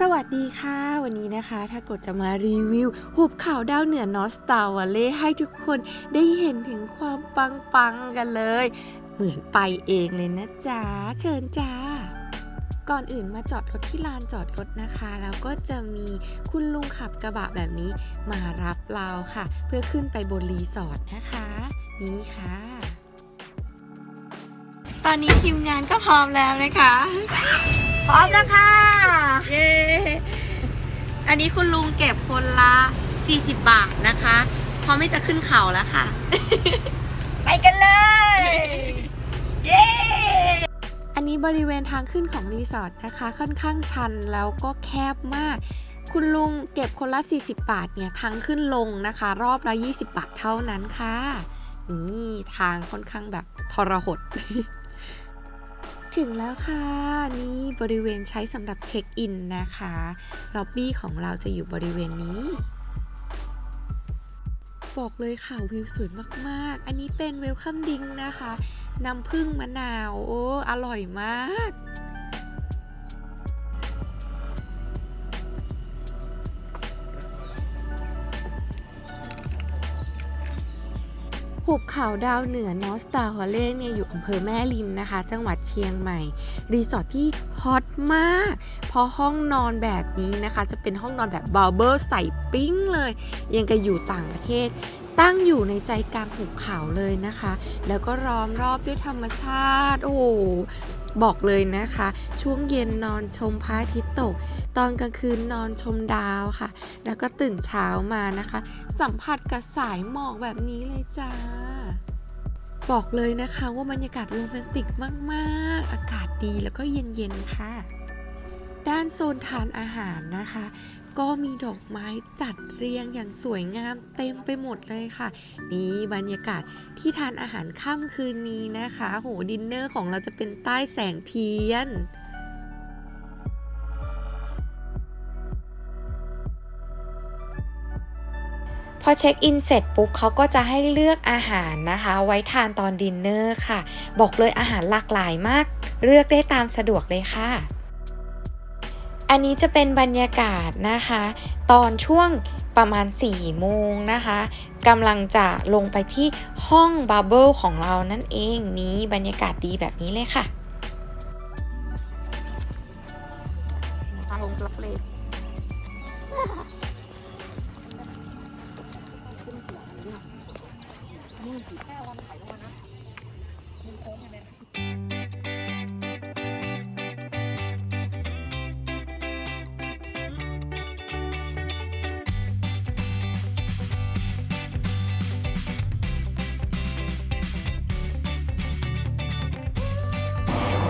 สวัสดีค่ะ วันนี้นะคะถ้ากดจะมารีวิว หุบเขาดาวเหนือนอสตาวาเล่ให้ทุกคนได้เห็นถึงความปังๆกันเลย เหมือนไปเองเลยนะจ๊ะ เชิญจ้า ก่อนอื่นมาจอดรถที่ลานจอดรถนะคะ แล้วก็จะมีคุณลุงขับกระบะแบบนี้มารับเราค่ะ เพื่อขึ้นไปบนรีสอร์ทนะคะ นี่ค่ะ ตอนนี้ทีมงานก็พร้อมแล้วนะคะ พร้อมแล้วค่ะ เย้ อันนี้คุณลุงเก็บคนละ 40 บาทนะคะเพราะไม่จะขึ้นเขาแล้วค่ะ ไปกันเลย เย้อันนี้บริเวณทางขึ้นของรีสอร์ทนะคะ ค่อนข้างชันแล้วก็แคบมาก คุณลุงเก็บคนละ 40 บาทเนี่ยทางขึ้นลงนะคะ รอบละ 20 บาทเท่านั้นค่ะ นี่ทางค่อนข้างแบบทรหด ถึงแล้วค่ะ นี่บริเวณใช้สำหรับเช็คอินนะคะล็อบบี้ของเราจะอยู่บริเวณนี้ บอกเลยค่ะวิวสวยมากๆ อันนี้เป็นเวลคัมดิงนะคะ น้ำผึ้งมะนาว โอ้ อร่อยมาก หุบเขาดาวเหนือนอสตาฮอลเล่เนี่ยอยู่อำเภอแม่ริมนะคะ จังหวัดเชียงใหม่ รีสอร์ทที่ฮอตมากเพราะห้องนอนแบบนี้นะคะ จะเป็นห้องนอนแบบบาร์เบอร์ใส่ปิ้งเลย ยังกับอยู่ต่างประเทศ ตั้งอยู่ในใจกลางหุบเขาเลยนะคะ แล้วก็ล้อมรอบด้วยธรรมชาติ โอ้บอกเลยนะคะ ช่วงเย็นนอนชมพระอาทิตย์ตก ตอนกลางคืนนอนชมดาวค่ะ แล้วก็ตื่นเช้ามานะคะ สัมผัสกับสายหมอกแบบนี้เลยจ้า บอกเลยนะคะว่าบรรยากาศโรแมนติกมาก ๆ อากาศดีแล้วก็เย็น ๆ ค่ะด้านโซนทานอาหารนะคะ ก็มีดอกไม้จัดเรียงอย่างสวยงามเต็มไปหมดเลยค่ะ นี่บรรยากาศที่ทานอาหารค่ำคืนนี้นะคะโหดินเนอร์ของเราจะเป็นใต้แสงเทียนพอเช็คอินเสร็จปุ๊บเขาก็จะให้เลือกอาหารนะคะ ไว้ทานตอนดินเนอร์ค่ะ บอกเลยอาหารหลากหลายมาก เลือกได้ตามสะดวกเลยค่ะ อันนี้จะเป็นบรรยากาศนะคะ ตอนช่วงประมาณ 4 โมงนะคะกำลังจะลงไปที่ห้องบับเบิลของเรานั่นเองนี้บรรยากาศดีแบบนี้เลยค่ะลงกลับเลย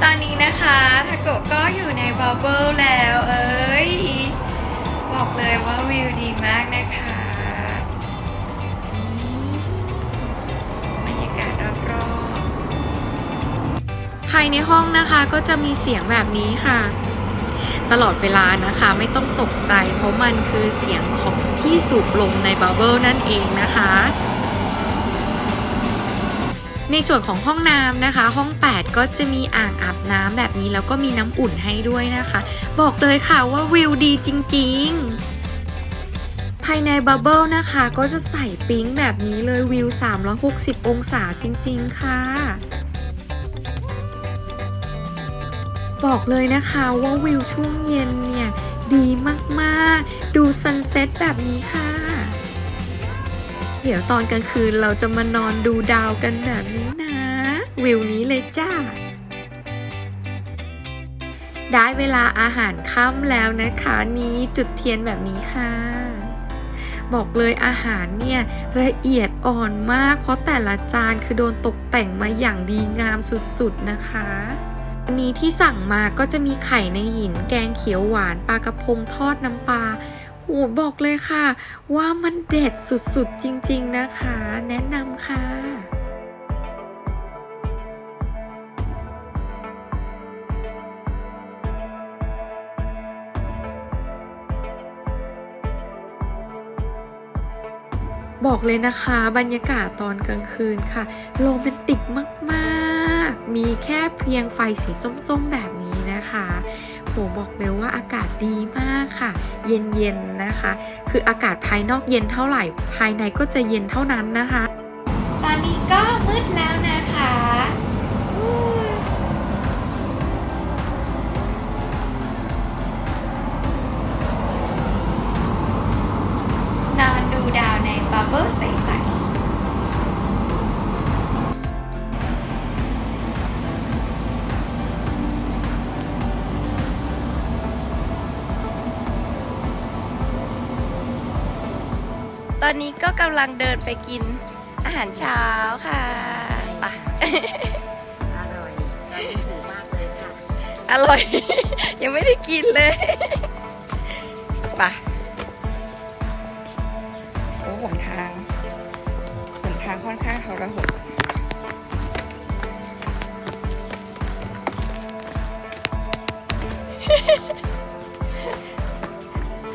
ตอนนี้นะคะทาโกะก็อยู่ในบับเบิลแล้ว เอ้ย บอกเลยว่าวิวดีมากนะคะบรรยากาศรอบๆภายในห้องนะคะก็จะมีเสียงแบบนี้ค่ะ ตลอดเวลานะคะไม่ต้องตกใจ เพราะมันคือเสียงของที่สูบลมในบับเบิลนั่นเองนะคะ ในส่วนของห้องน้ำนะคะ ห้อง 8 ก็จะมีอ่างอาบน้ำแบบนี้แล้วก็มีน้ำอุ่นให้ด้วยนะคะ บอกเลยค่ะว่าวิวดีจริง ๆภายในบับเบิลนะคะ ก็จะใส่ปิ๊งแบบนี้เลยวิว 360 องศาจริงๆค่ะ บอกเลยนะคะว่าวิวช่วงเย็นเนี่ย ดีมากๆ ดูซันเซ็ตแบบนี้ค่ะ เดี๋ยวตอนกลางคืนเราจะมานอนดูดาวกันแบบนี้นะ วิวนี้เลยจ้า ได้เวลาอาหารค่ำแล้วนะคะนี้จุดเทียนแบบนี้ค่ะ บอกเลยอาหารเนี่ยละเอียดอ่อนมาก เพราะแต่ละจานคือโดนตกแต่งมาอย่างดีงามสุดๆนะคะอันนี้ที่สั่งมาก็จะมีไข่ในหิน แกงเขียวหวานปลากระพงทอดน้ำปลา โหบอกเลยค่ะ ว่ามันเด็ดสุดๆ จริง ๆ นะคะ แนะนำค่ะบอกเลยนะคะบรรยากาศตอนกลางคืนค่ะ โรแมนติกมาก ๆ มีแค่เพียงไฟสีส้ม ๆ แบบนี้นะคะ พหบอกเลยว่าอากาศดีมากค่ะ เย็นๆนะคะ คืออากาศภายนอกเย็นเท่าไหร่ ภายในก็จะเย็นเท่านั้นนะคะ ตอนนี้ก็มืดแล้วนะคะนอนดูดาวในบับเบิ้ลใสๆ ตอนนี้ก็กำลังเดินไปกินอาหารเช้าค่ะไปอร่อยเราถือมากเลยค่ะ อร่อย ยังไม่ได้กินเลยไปโอ้หนทางหนทางค่อนข้างทรหด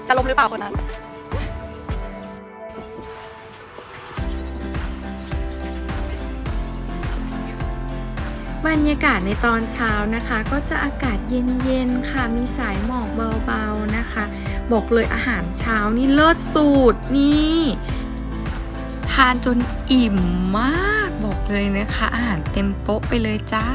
จะล้มหรือเปล่าคนนั้น บรรยากาศในตอนเช้านะคะ ก็จะอากาศเย็นๆค่ะ มีสายหมอกเบาๆนะคะ บอกเลยอาหารเช้านี่เลิศสูตรนี่ทานจนอิ่มมากบอกเลยนะคะ อาหารเต็มโต๊ะไปเลยจ้า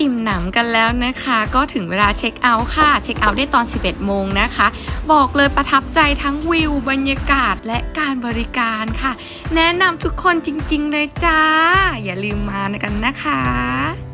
อิ่มหนำกันแล้วนะคะ ก็ถึงเวลาเช็คเอาท์ค่ะ เช็คเอาท์ได้ตอน 11 โมงนะคะ บอกเลยประทับใจทั้งวิว บรรยากาศและการบริการค่ะ แนะนำทุกคนจริงๆเลยจ้า อย่าลืมมากันนะคะ